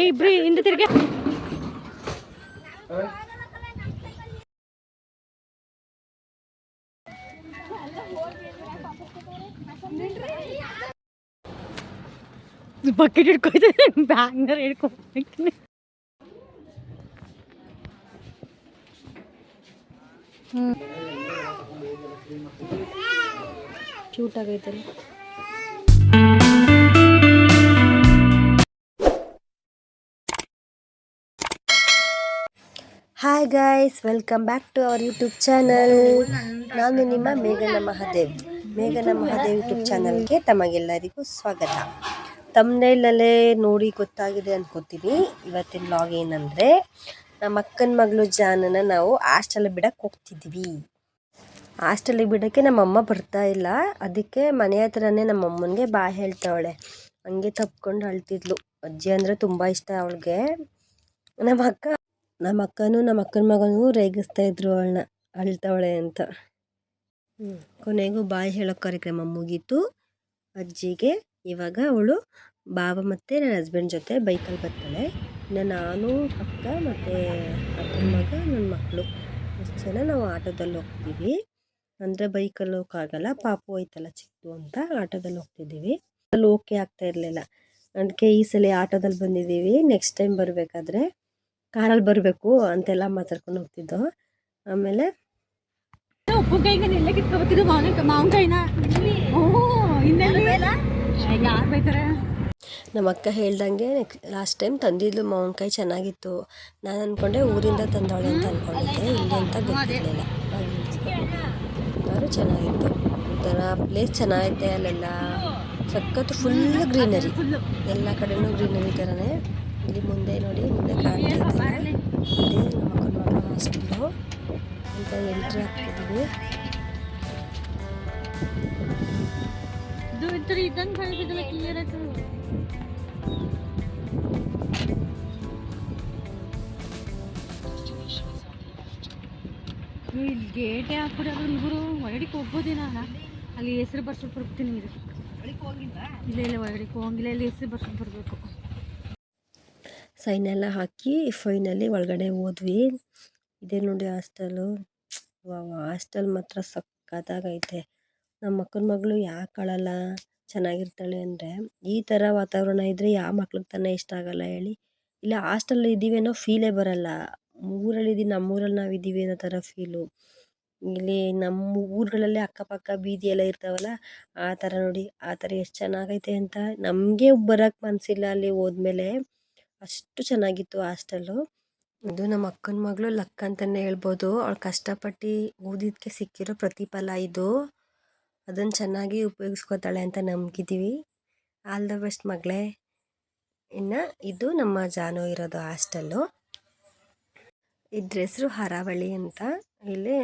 ಏ ಇಬ್ರಿ ಹಿಂದೆ ತಿರ್ಗಿ. ಬಕೆಟ್ ಹಿಡ್ಕೊಯ್ತಾರೆ ಬ್ಯಾಂಗ್ನರ್ ಹಿಡ್ಕೊಂಡು cute ಆಗೈತಲ್ಲ. Hi guys welcome back to our YouTube channel ನಾನು ನಿಮ್ಮ ಮೇಘನ ಮಹಾದೇವ್. ಮೇಘನ ಮಹಾದೇವ್ ಯೂಟ್ಯೂಬ್ ಚಾನಲ್ಗೆ ತಮಗೆಲ್ಲರಿಗೂ ಸ್ವಾಗತ. ತಮ್ಮನೇಲಲ್ಲೇ ನೋಡಿ ಗೊತ್ತಾಗಿದೆ ಅನ್ಕೋತೀನಿ. ಇವತ್ತಿನ ಲಾಗ್ ಏನಂದರೆ, ನಮ್ಮ ಅಕ್ಕನ ಮಗಳು ಜಾನನ ನಾವು ಹಾಸ್ಟೆಲ್ ಬಿಡಕ್ಕೆ ಹೋಗ್ತಿದ್ವಿ. ಹಾಸ್ಟೆಲಿಗೆ ಬಿಡೋಕ್ಕೆ ನಮ್ಮಮ್ಮ ಬರ್ತಾ ಇಲ್ಲ. ಅದಕ್ಕೆ ಮನೆ ಹತ್ರನೇ ನಮ್ಮಮ್ಮನಿಗೆ ಬಾ ಹೇಳ್ತಾವಳೆ. ಹಂಗೆ ತಪ್ಕೊಂಡು ಅಳ್ತಿದ್ಲು. ಅಜ್ಜಿ ಅಂದರೆ ತುಂಬ ಇಷ್ಟ ಅವಳಿಗೆ. ನಮ್ಮ ಅಕ್ಕ ನಮ್ಮ ಅಕ್ಕನೂ ನಮ್ಮ ಅಕ್ಕನ ಮಗನೂ ರೇಗಿಸ್ತಾ ಇದ್ರು ಅವಳನ್ನ, ಅಳ್ತಾವಳೆ ಅಂತ. ಹ್ಞೂ ಕೊನೆಗೂ ಬಾಯಿ ಹೇಳೋ ಕಾರ್ಯಕ್ರಮ ಮುಗೀತು. ಅಜ್ಜಿಗೆ ಇವಾಗ ಅವಳು ಬಾಬ ಮತ್ತು ನನ್ನ ಹಸ್ಬೆಂಡ್ ಜೊತೆ ಬೈಕಲ್ಲಿ ಬರ್ತಾಳೆ ಇನ್ನು ನಾನು, ಅಕ್ಕ ಮತ್ತು ಅಕ್ಕನ ಮಗ ನನ್ನ ಮಕ್ಕಳು ಅಷ್ಟು ಜನ ನಾವು ಆಟೋದಲ್ಲಿ ಹೋಗ್ತೀವಿ. ಅಂದರೆ ಬೈಕಲ್ಲಿ ಹೋಗೋಕ್ಕಾಗಲ್ಲ, ಪಾಪು ಹೋಯ್ತಲ್ಲ ಚಿಕ್ಕದು ಅಂತ ಆಟೋದಲ್ಲಿ ಹೋಗ್ತಿದ್ದೀವಿ. ಅಲ್ಲಿ ಓಕೆ ಆಗ್ತಾ ಇರಲಿಲ್ಲ. ಅದಕ್ಕೆ ಈ ಸಲ ಆಟೋದಲ್ಲಿ ಬಂದಿದ್ದೀವಿ. ನೆಕ್ಸ್ಟ್ ಟೈಮ್ ಬರಬೇಕಾದ್ರೆ ಕಾರಲ್ಲಿ ಬರಬೇಕು ಅಂತೆಲ್ಲ ಮಾತಾಡ್ಕೊಂಡು ಹೋಗ್ತಿದ್ದೋ. ಆಮೇಲೆ ಎಲ್ಲ ಮಾವಿನ ಮಾವಿನಕಾಯಿನ ಯಾರು ಬೈತಾರೆ? ನಮ್ಮ ಅಕ್ಕ ಹೇಳ್ದಂಗೆ ಲಾಸ್ಟ್ ಟೈಮ್ ತಂದಿದ್ಲು ಮಾವಿನಕಾಯಿ ಚೆನ್ನಾಗಿತ್ತು. ನಾನು ಅಂದ್ಕೊಂಡೆ ಊರಿಂದ ತಂದವಳೆ ಅಂತ ಅಂದ್ಕೊಂಡಿದ್ದೆ ಇಲ್ಲಿ ಅಂತ ಗೊತ್ತಿರಲಿಲ್ಲ. ಆದರೂ ಚೆನ್ನಾಗಿತ್ತು. ಒಂಥರ ಪ್ಲೇಸ್ ಚೆನ್ನಾಗೈತೆ ಅಲ್ಲೆಲ್ಲ. ಸಖತ್ತು ಫುಲ್ ಗ್ರೀನರಿ ಎಲ್ಲ ಕಡೆನೂ ಗ್ರೀನರಿ ಥರನೇ ಇಲ್ಲಿ ಮುಂದೆ ನೋಡಿ ಮುಂದೆ ಕಾಣ್ತಾ ಇದೆ. ಇಲ್ಲಿ ನಮ್ಮ ಅಕ್ಕನ ಮಗಳ ಹಾಸ್ಪಿಟಲು ಅಂತ ಎಂಟ್ರಿ ಆಗ್ತಿದ್ದೀವಿ. ಗೇಟೇ ಹಾಕ್ಬಿಡಿ ಅದು ಇಬ್ಬರು ಒಳಗಡೆಗೆ ಹೋಗ್ಬೋದೇನ ಅಲ್ಲಿ ಹೆಸರು ಬರ್ಸ್ಬಿಟ್ಟು ಬರ್ತೀನಿ ಇದು ಇಲ್ಲ ಇಲ್ಲ ಒಳಗಡೆಗೆ ಹೋಗಿಲ್ಲ ಇಲ್ಲಿ ಹೆಸರು ಬರ್ಸ್ಬಿಟ್ಟು ಬರಬೇಕು. ಸೈನ್ ಎಲ್ಲ ಹಾಕಿ ಫೈನಲಿ ಒಳಗಡೆ ಹೋದ್ವಿ. ಇದೇ ನೋಡಿ ಹಾಸ್ಟೆಲು. ವಾವ್, ಹಾಸ್ಟೆಲ್ ಮಾತ್ರ ಸಖತ್ತಾಗೈತೆ ನಮ್ಮ ಅಕ್ಕನ ಮಗಳು ಯಾಕೆ ಅಳಲ್ಲ ಚೆನ್ನಾಗಿರ್ತಾಳೆ ಅಂದರೆ ಈ ಥರ ವಾತಾವರಣ ಇದ್ದರೆ ಯಾವ ಮಕ್ಳಿಗೆ ತಾನೇ ಇಷ್ಟ ಆಗಲ್ಲ ಹೇಳಿ. ಇಲ್ಲ, ಹಾಸ್ಟೆಲ್ ಇದ್ದೀವಿ ಅನ್ನೋ ಫೀಲೇ ಬರಲ್ಲ. ಊರಲ್ಲಿ ಇದ್ದೀವಿ ನಮ್ಮೂರಲ್ಲಿ ನಾವು ಇದ್ದೀವಿ ಅನ್ನೋ ಥರ ಫೀಲು ಇಲ್ಲಿ ನಮ್ಮ ಊರುಗಳಲ್ಲಿ ಅಕ್ಕಪಕ್ಕ ಬೀದಿ ಎಲ್ಲ ಇರ್ತಾವಲ್ಲ, ಆ ಥರ ನೋಡಿ. ಆ ಥರ ಎಷ್ಟು ಚೆನ್ನಾಗೈತೆ ಅಂತ ನಮಗೆ ಬರೋಕ್ಕೆ ಮನಸ್ಸಿಲ್ಲ ಅಲ್ಲಿ ಹೋದ್ಮೇಲೆ. ಅಷ್ಟು ಚೆನ್ನಾಗಿತ್ತು ಹಾಸ್ಟೆಲ್ ಇದು ನಮ್ಮ ಅಕ್ಕನ ಮಗಳು ಲಕ್ ಅಂತಲೇ ಹೇಳ್ಬೋದು. ಅವಳು ಕಷ್ಟಪಟ್ಟು ಓದಿದ್ದಕ್ಕೆ ಸಿಕ್ಕಿರೋ ಪ್ರತಿಫಲ ಇದು. ಅದನ್ನು ಚೆನ್ನಾಗಿ ಉಪಯೋಗಿಸ್ಕೊತಾಳೆ ಅಂತ ನಂಬಿದ್ದೀವಿ ಆಲ್ ದ ಬೆಸ್ಟ್ ಮಗಳೇ. ಇನ್ನು ಇದು ನಮ್ಮ ಜಾನು ಇರೋದು ಹಾಸ್ಟೆಲ್ಲು. ಇದ್ರ ಹೆಸರು ಹರಾವಳಿ ಅಂತ. ಇಲ್ಲಿ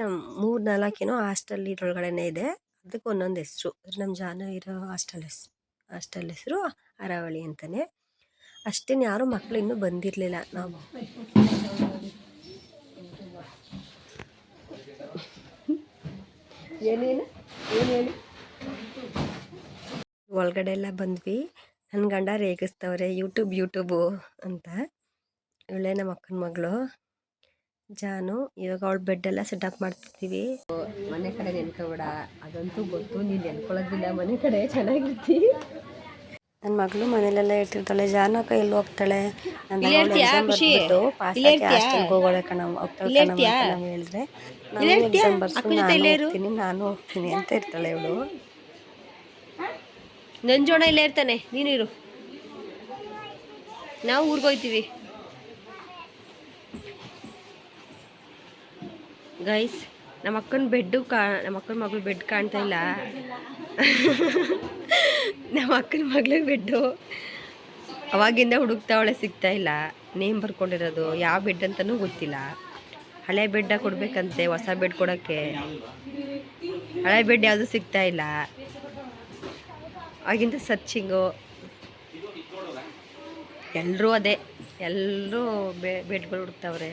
ಮೂರು ನಾಲ್ಕೇನೋ ಹಾಸ್ಟೆಲ್ ಇದ್ರೊಳಗಡೆನೇ ಇದೆ. ಅದಕ್ಕೆ ಒಂದೊಂದು ಹೆಸರು ನಮ್ಮ ಜಾನು ಇರೋ ಹಾಸ್ಟೆಲ್ ಹೆಸರು ಹಾಸ್ಟೆಲ್ ಹೆಸರು ಹರಾವಳಿ ಅಂತಲೇ ಅಷ್ಟೇನು ಯಾರೂ ಮಕ್ಕಳು ಇನ್ನೂ ಬಂದಿರಲಿಲ್ಲ. ನಾವು ಏನೇನು ಏನು ಹೇಳಿ? ಒಳಗಡೆ ಎಲ್ಲ ಬಂದ್ವಿ. ನನ್ನ ಗಂಡ ರೇಗಿಸ್ತವ್ರೆ ಯೂಟ್ಯೂಬ್ ಯೂಟ್ಯೂಬು ಅಂತ. ಇವಳೆ ನಮ್ಮ ಅಕ್ಕನ ಮಗಳು. ಜಾನು ಇವಾಗ ಅವಳ ಬೆಡ್ಡೆಲ್ಲ ಸೆಟಪ್ ಮಾಡ್ತಿರ್ತೀವಿ ಮನೆ ಕಡೆ ನೆನ್ಕೋಬೇಡ. ಅದಂತೂ ಗೊತ್ತು ನೀನು ನೆನ್ಕೊಳ್ಳೋದಿಲ್ಲ ಮನೆ ಕಡೆ ಚೆನ್ನಾಗಿರ್ತಿ. ನನ್ನ ಮಗಳು ಮನೇಲೆಲ್ಲ ಹೇಳ್ತಿರ್ತಾಳೆ ಜಾನಕ ಎಲ್ಲಿ ಹೋಗ್ತಾಳೆ ನನ್ನ ಹೋಗೋಳೆ ಕಣ ಹೋಗ್ತಾಳೆ ಕಣಮ್ಮ ಅಂತ ನಾವು ಹೇಳಿದ್ರೆ. ನಾನು ಎಕ್ಸಾಮ್ ಬರ್ಸ್ಕೊಂಡು ನಾನು ಹೋಗ್ತೀನಿ ನಾನು ಹೋಗ್ತೀನಿ ಅಂತ ಇರ್ತಾಳೆ ಇವಳು. ನಂಜೋಣ ಇಲ್ಲೇ ಇರ್ತಾನೆ ನೀನು ಇರು. ನಾವು ಊರಿಗೆ ಹೋಗ್ತೀವಿ ಗೈಸ್ ನಮ್ಮ ಅಕ್ಕನ ಬೆಡ್ಡು ಕಾ ನಮ್ಮ ಅಕ್ಕನ ಮಗಳು ಬೆಡ್ ಕಾಣ್ತಾ ಇಲ್ಲ ನಮ್ಮ ಅಕ್ಕನ ಮಗಳಿಗೆ ಬೆಡ್ಡು ಅವಾಗಿಂದ ಹುಡುಕ್ತಾವಳೆ ಸಿಗ್ತಾ ಇಲ್ಲ ನೇಮ್ ಬರ್ಕೊಂಡಿರೋದು, ಯಾವ ಬೆಡ್ ಅಂತಲೂ ಗೊತ್ತಿಲ್ಲ. ಹಳೆ ಬೆಡ್ಡ ಕೊಡಬೇಕಂತೆ, ಹೊಸ ಬೆಡ್ ಕೊಡೋಕ್ಕೆ. ಹಳೆ ಬೆಡ್ ಯಾವುದು ಸಿಗ್ತಾ ಇಲ್ಲ ಆಗಿಂದ ಸರ್ಚಿಂಗು. ಎಲ್ಲರೂ ಅದೇ ಎಲ್ಲರೂ ಬೆಡ್ಗಳು ಹುಡುಕ್ತಾವ್ರೆ.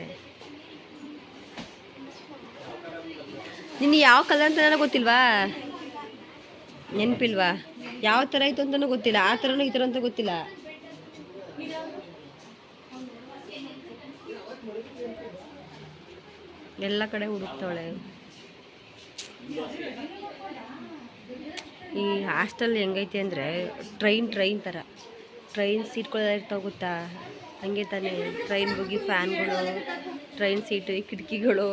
ನಿನ್ಗೆ ಯಾವ ಕಲರ್ ಅಂತ ಗೊತ್ತಿಲ್ವಾ? ನೆನಪಿಲ್ವಾ? ಯಾವ ಥರ ಇತ್ತು ಅಂತಲೂ ಗೊತ್ತಿಲ್ಲ. ಆ ಥರನೂ ಈ ಥರ ಅಂತ ಗೊತ್ತಿಲ್ಲ. ಎಲ್ಲ ಕಡೆ ಹುಡುಕ್ತಾಳೆ ಈ ಹಾಸ್ಟೆಲ್ ಹೆಂಗೈತೆ ಅಂದರೆ ಟ್ರೈನ್ ಟ್ರೈನ್ ಥರ ಟ್ರೈನ್ ಸೀಟ್ಗಳೆಲ್ಲ ಇರ್ತಾವೆ ಗೊತ್ತಾ? ಹಂಗೆ ತಾನೇ. ಟ್ರೈನ್ ಹೋಗಿ ಫ್ಯಾನ್ಗಳು ಟ್ರೈನ್ ಸೀಟು ಕಿಟಕಿಗಳು.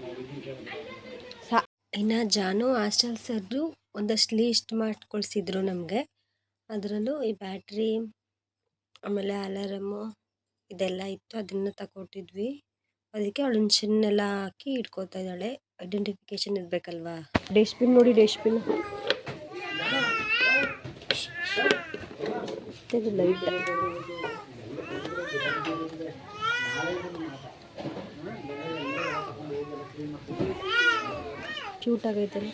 ಇವೆಲ್ಲ ಇನ್ನು ಜಾನು ಹಾಸ್ಟೆಲ್ ಸರ್ರು ಒಂದಷ್ಟು ಲೀಸ್ಟ್ ಮಾಡ್ಕೊಳ್ಸಿದ್ರು ನಮಗೆ. ಅದರಲ್ಲೂ ಈ ಬ್ಯಾಟ್ರಿ ಆಮೇಲೆ ಅಲಾರಮ್ಮು ಇದೆಲ್ಲ ಇತ್ತು ಅದನ್ನು ತಗೊಟ್ಟಿದ್ವಿ ಅದಕ್ಕೆ ಅವಳು ಚಿನ್ನೆಲ್ಲ ಹಾಕಿ ಇಟ್ಕೋತಾ ಇದ್ದಾಳೆ. ಐಡೆಂಟಿಫಿಕೇಶನ್ ಇರಬೇಕಲ್ವಾ? ಡಸ್ಟ್ಬಿನ್ ನೋಡಿ ಡಸ್ಟ್ಬಿನ್ ಲೈಟ್ ಕ್ಯೂಟ್ ಆಗೈತಲ್ಲ.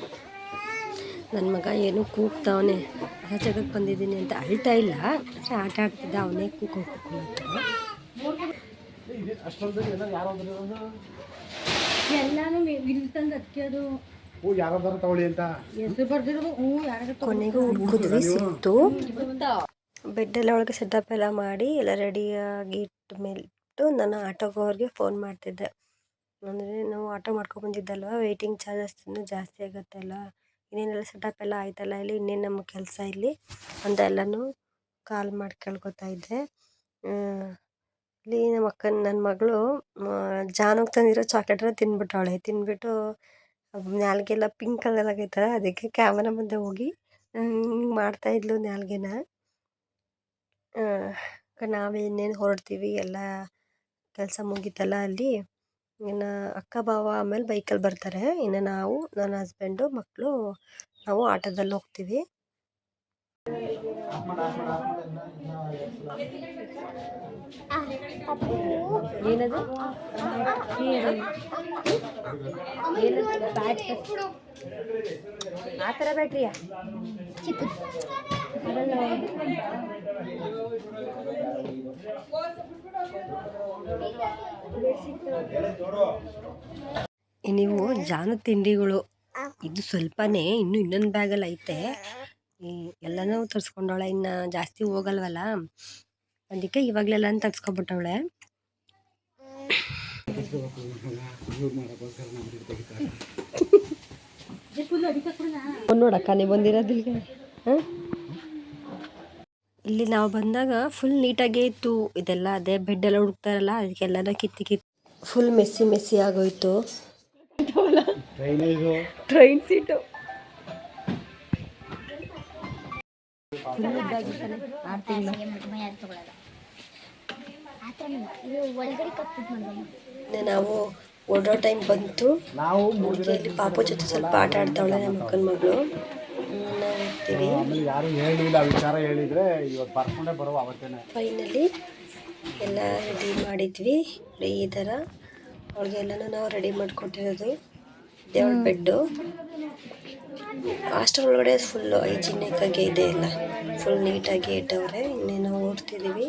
ನನ್ನ ಮಗ ಏನು ಕೂಗ್ತಾವನೆ. ಆ ಜಾಗಕ್ಕೆ ಬಂದಿದ್ದೀನಿ ಅಂತ ಅಳ್ತಾ ಇಲ್ಲ. ಅಷ್ಟೇ ಆಟ ಆಡ್ತಿದ್ದ ಅವನೇ ಕೂಗ್ ಕೊನೆಗೂ ಹುಡುಕಿದ್ವಿ ಸಿಕ್ತು. ಬೆಡ್ ಎಲ್ಲ ಒಳಗೆ ಸೆಟಪ್ ಎಲ್ಲ ಮಾಡಿ ಎಲ್ಲ ರೆಡಿಯಾಗಿ ಇಟ್ಟ ಮೇಲೆ ನಾನು ಆಟೋಗೋರ್ಗೆ ಫೋನ್ ಮಾಡ್ತಿದ್ದೆ. ಅಂದರೆ ನಾವು ಆಟೋ ಮಾಡ್ಕೊಂಡು ಬಂದಿದ್ದಲ್ವ ವೇಟಿಂಗ್ ಚಾರ್ಜಸ್ ಜಾಸ್ತಿ ಆಗುತ್ತೆ ಅಲ್ವ ಇನ್ನೇನೆಲ್ಲ ಸೆಟಪ್ ಎಲ್ಲ ಆಯ್ತಲ್ಲ ಇಲ್ಲಿ? ಇನ್ನೇನು ನಮ್ಮ ಕೆಲಸ ಇಲ್ಲಿ? ಅಂತ ಎಲ್ಲನೂ ಕಾಲ್ ಮಾಡಿ ಕೇಳ್ಕೊತಾ ಇದ್ದೆ. ಇಲ್ಲಿ ನಮ್ಮ ಅಕ್ಕನ ನನ್ನ ಮಗಳು ಜಾನುಗೆ ತಂದಿರೋ ಚಾಕ್ಲೇಟ್ನ ತಿಂದ್ಬಿಟ್ಟವಳೆ ತಿಂದ್ಬಿಟ್ಟು ನಾಲ್ಗೆಲ್ಲ ಪಿಂಕ್ ಕಲರ್ ಆಗೈತಲ್ಲ, ಅದಕ್ಕೆ ಕ್ಯಾಮರಾ ಮುಂದೆ ಹೋಗಿ ಹಿಂಗೆ ಮಾಡ್ತಾ ಇದ್ಲು ನಾಲ್ಗೆನ ನಾವು ಇನ್ನೇನು ಹೊರಡ್ತೀವಿ, ಎಲ್ಲ ಕೆಲಸ ಮುಗೀತಲ್ಲ ಅಲ್ಲಿ? ಇನ್ನು ಅಕ್ಕ ಭಾವ ಆಮೇಲೆ ಬೈಕಲ್ಲಿ ಬರ್ತಾರೆ. ಇನ್ನು ನಾವು ನನ್ನ ಹಸ್ಬೆಂಡು ಮಕ್ಕಳು ನಾವು ಆಟೋದಲ್ಲಿ ಹೋಗ್ತೀವಿ. ಏನದು? ಆ ಥರ ಬ್ಯಾಟ್ರಿಯಾ? ನೀವು ಜಾನು ತಿಂಡಿಗಳು ಇದು ಸ್ವಲ್ಪನೇ ಇನ್ನು ಇನ್ನೊಂದು ಬ್ಯಾಗಲ್ಲಿ ಐತೆ. ಈ ಎಲ್ಲನೂ ತರಿಸ್ಕೊಂಡವಳೆ ಇನ್ನು ಜಾಸ್ತಿ ಹೋಗಲ್ವಲ್ಲ? ಅದಕ್ಕೆ ಇವಾಗಲೆಲ್ಲ ತರಿಸ್ಕೊಬಿಟ್ಟವಳೆ. ನೋಡಕ್ಕ ನೀವು ಬಂದಿರೋದಿಲ್ಗೆ ಹಾಂ? ಇಲ್ಲಿ ನಾವು ಬಂದಾಗ ಫುಲ್ ನೀಟಾಗೇ ಇತ್ತು. ಇದೆಲ್ಲ ಅದೇ ಬೆಡ್ ಎಲ್ಲ ಹುಡುಕ್ತಾರಲ್ಲ ಅದಕ್ಕೆಲ್ಲನ ಕಿತ್ತಿ ಕಿತ್ತು ಫುಲ್ ಮೆಸ್ಸಿ ಮೆಸ್ಸಿ ಆಗೋಯ್ತು. ಟ್ರೈನೇ ಸೀಟು ನಾವು ಓಡೋ ಟೈಮ್ ಬಂತು. ಪಾಪು ಜೊತೆ ಸ್ವಲ್ಪ ಆಟ ಆಡ್ತಾವಳೆ ನಮ್ಮ ಅಕ್ಕನ ಮಗಳು. ನಾವು ಹೋಗ್ತೀವಿ ಆಮೇಲೆ ಯಾರು ಹೇಳಿಲ್ಲ ವಿಚಾರ ಹೇಳಿದ್ರೆ ಇವತ್ತು ಬರ್ಕೊಂಡೇ ಬರುವ ಅವತ್ತೇನೆ. ಫೈನಲಿ ಎಲ್ಲ ರೆಡಿ ಮಾಡಿದ್ವಿ ಈ ಥರ. ಅವ್ಳಿಗೆಲ್ಲನೂ ನಾವು ರೆಡಿ ಮಾಡಿಕೊಟ್ಟಿರೋದು ದೇವ್ರ ಬೆಡ್ಡು. ಹಾಸ್ಟೆಲ್ ಒಳಗಡೆ ಫುಲ್ಲು ಹೈಜಿನಿಕ್ ಆಗಿ ಇದೆ ಎಲ್ಲ. ಫುಲ್ ನೀಟಾಗಿ ಇಟ್ಟವ್ರೆ ಇನ್ನೇನು ಓಡ್ತಿದ್ದೀವಿ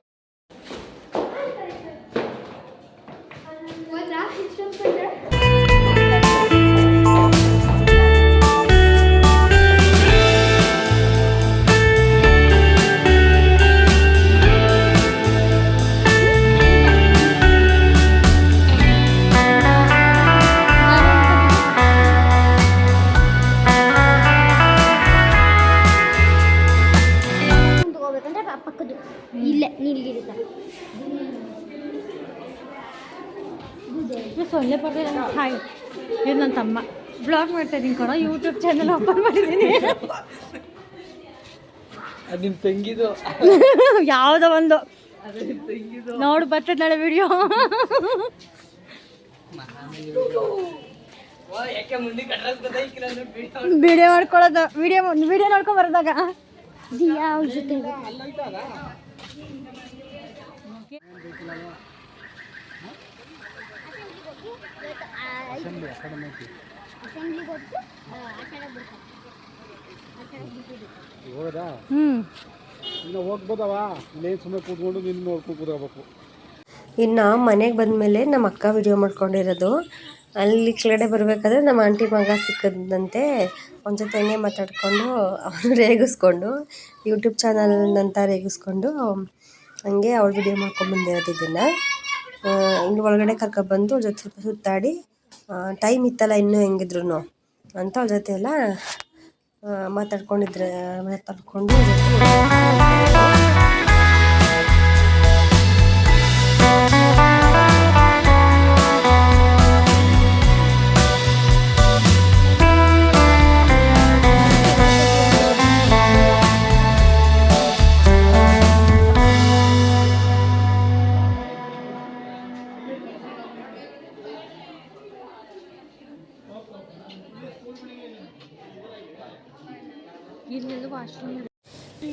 ಪಕ್ಕದ್ದು ಇಲ್ಲೇ ನೀಲ್ಗಿರಿ ಸೊಳ್ಳೆ ಪರ್ವಾಗಿಲ್ಲ ಹಾಯ್. ಇದು ನನ್ನ ತಮ್ಮ. ಬ್ಲಾಗ್ ಮಾಡ್ತಾ ಇದ್ದೀನಿ ಕಣೋ ಯೂಟ್ಯೂಬ್ ಚಾನಲ್ ಓಪನ್ ಮಾಡಿದ್ದೀನಿ ನಿಮ್ಮ ತಂಗಿದು. ಯಾವುದೋ ಒಂದು. ನೋಡು ಬರ್ತದೆ ನಾಳೆ ವಿಡಿಯೋ ವಿಡಿಯೋ ಮಾಡ್ಕೊಳ್ಳೋದು ವಿಡಿಯೋ ವಿಡಿಯೋ ನೋಡ್ಕೊಂಡ್ ಬರ್ದಾಗ. ದಿಯಾ ಅವ್ರ ಜೊತೆ ಹೋಗದಾ ಇನ್ನು ಹೋಗ್ಬೋದವ? ಸುಮ್ಮನೆ ಕೂತ್ಕೊಂಡು ನಿನ್ನ ನೋಡ್ಕೊಂಡು ಕೂತ್ಕೋಬೇಕು. ಇನ್ನು ಮನೆಗೆ ಬಂದಮೇಲೆ ನಮ್ಮ ಅಕ್ಕ ವಿಡಿಯೋ ಮಾಡ್ಕೊಂಡಿರೋದು. ಅಲ್ಲಿ ಕೆಳಗಡೆ ಬರಬೇಕಾದ್ರೆ ನಮ್ಮ ಆಂಟಿ ಮಗ ಸಿಕ್ಕದಂತೆ ಅವನ ಜೊತೆ ಹಂಗೆ ಮಾತಾಡಿಕೊಂಡು ಅವನು ರೇಗಿಸ್ಕೊಂಡು ಯೂಟ್ಯೂಬ್ ಚಾನಲ್ನಂತ ರೇಗಿಸ್ಕೊಂಡು ಹಂಗೆ ಅವಳು ವಿಡಿಯೋ ಮಾಡ್ಕೊಂಬಂದಿರೋದು ಇದನ್ನು. ಇನ್ನು ಒಳಗಡೆ ಕರ್ಕೊಬಂದು ಅವ್ರ ಜೊತೆ ಸ್ವಲ್ಪ ಸುತ್ತಾಡಿ ಟೈಮ್ ಇತ್ತಲ್ಲ ಇನ್ನೂ ಹೆಂಗಿದ್ರು ಅಂತ ಅವ್ರ ಜೊತೆ ಎಲ್ಲ ಮಾತಾಡ್ಕೊಂಡಿದ್ರೆ ಮಾತಾಡ್ಕೊಂಡು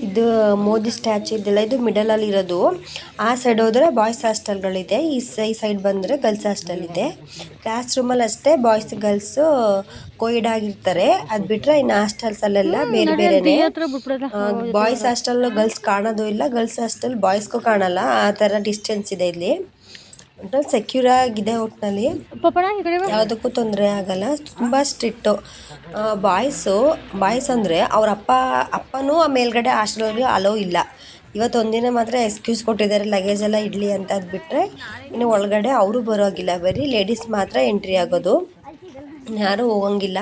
ಇದು ಮೋದಿ ಸ್ಟ್ಯಾಚು ಇದೆಲ್ಲ ಇದು ಮಿಡಲ್ ಅಲ್ಲಿ ಇರೋದು. ಆ ಸೈಡ್ ಹೋದ್ರೆ ಬಾಯ್ಸ್ ಹಾಸ್ಟೆಲ್ಗಳಿದೆ ಈ ಸೈ ಸೈಡ್ ಬಂದರೆ ಗರ್ಲ್ಸ್ ಹಾಸ್ಟೆಲ್ ಇದೆ. ಕ್ಲಾಸ್ ರೂಮಲ್ಲಿ ಅಷ್ಟೇ ಬಾಯ್ಸ್ ಗರ್ಲ್ಸು ಕೋಯಿಡ್ ಆಗಿರ್ತಾರೆ. ಅದು ಬಿಟ್ಟರೆ ಇನ್ನು ಹಾಸ್ಟೆಲ್ಸಲ್ಲೆಲ್ಲ ಬೇರೆ ಬೇರೆ ಬಾಯ್ಸ್ ಹಾಸ್ಟೆಲ್ ಗರ್ಲ್ಸ್ ಕಾಣೋದು ಇಲ್ಲ. ಗರ್ಲ್ಸ್ ಹಾಸ್ಟೆಲ್ ಬಾಯ್ಸ್ಗೂ ಕಾಣಲ್ಲ. ಆ ಥರ ಡಿಸ್ಟೆನ್ಸ್ ಇದೆ ಇಲ್ಲಿ. ಒಟ್ನಲ್ಲಿ. ಸೆಕ್ಯೂರ್ ಆಗಿದೆ ಒಟ್ಟಿನಲ್ಲಿ. ಯಾವುದಕ್ಕೂ ತೊಂದರೆ ಆಗಲ್ಲ. ತುಂಬ ಸ್ಟ್ರಿಕ್ಟು ಬಾಯ್ಸು ಬಾಯ್ಸ್ ಅಂದರೆ ಅವ್ರ ಅಪ್ಪ ಅಪ್ಪನೂ ಆ ಮೇಲ್ಗಡೆ ಹಾಸ್ಟೆಲ್ಗೆ ಅಲೋ ಇಲ್ಲ. ಇವತ್ತು ಒಂದಿನ ಮಾತ್ರ ಎಕ್ಸ್ಕ್ಯೂಸ್ ಕೊಟ್ಟಿದ್ದಾರೆ ಲಗೇಜ್ ಎಲ್ಲ ಇಡಲಿ ಅಂತ ಅದು ಬಿಟ್ಟರೆ ಇನ್ನು ಒಳಗಡೆ ಅವರು ಬರೋಗಿಲ್ಲ ಬರೀ ಲೇಡೀಸ್ ಮಾತ್ರ ಎಂಟ್ರಿ ಆಗೋದು. ಯಾರೂ ಹೋಗಂಗಿಲ್ಲ.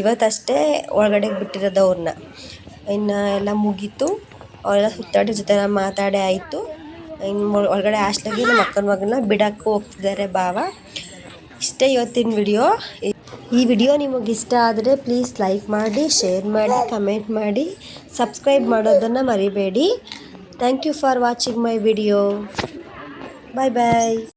ಇವತ್ತಷ್ಟೇ ಒಳಗಡೆ ಬಿಟ್ಟಿರೋದು ಅವ್ರನ್ನ. ಇನ್ನು ಎಲ್ಲ ಮುಗೀತು. ಅವರೆಲ್ಲ ಸುತ್ತಾಡಿ ಜೊತೆ ಮಾತಾಡಿ ಆಯಿತು. ಇನ್ನು ಒಳ- ಒಳಗಡೆ ಹಾಸ್ಟೆಲ್ಗೆ ನಮ್ಮ ಅಕ್ಕನ ಮಗನ ಬಿಡಕ್ಕೆ ಹೋಗ್ತಿದ್ದಾರೆ ಭಾವ. ಇಷ್ಟೇ ಇವತ್ತಿನ ವಿಡಿಯೋ. ಈ ವಿಡಿಯೋ ನಿಮಗೆ ಇಷ್ಟ ಆದರೆ ಪ್ಲೀಸ್ ಲೈಕ್ ಮಾಡಿ, ಶೇರ್ ಮಾಡಿ, ಕಮೆಂಟ್ ಮಾಡಿ, ಸಬ್ಸ್ಕ್ರೈಬ್ ಮಾಡೋದನ್ನು ಮರಿಬೇಡಿ. Thank you for watching my video. Bye bye.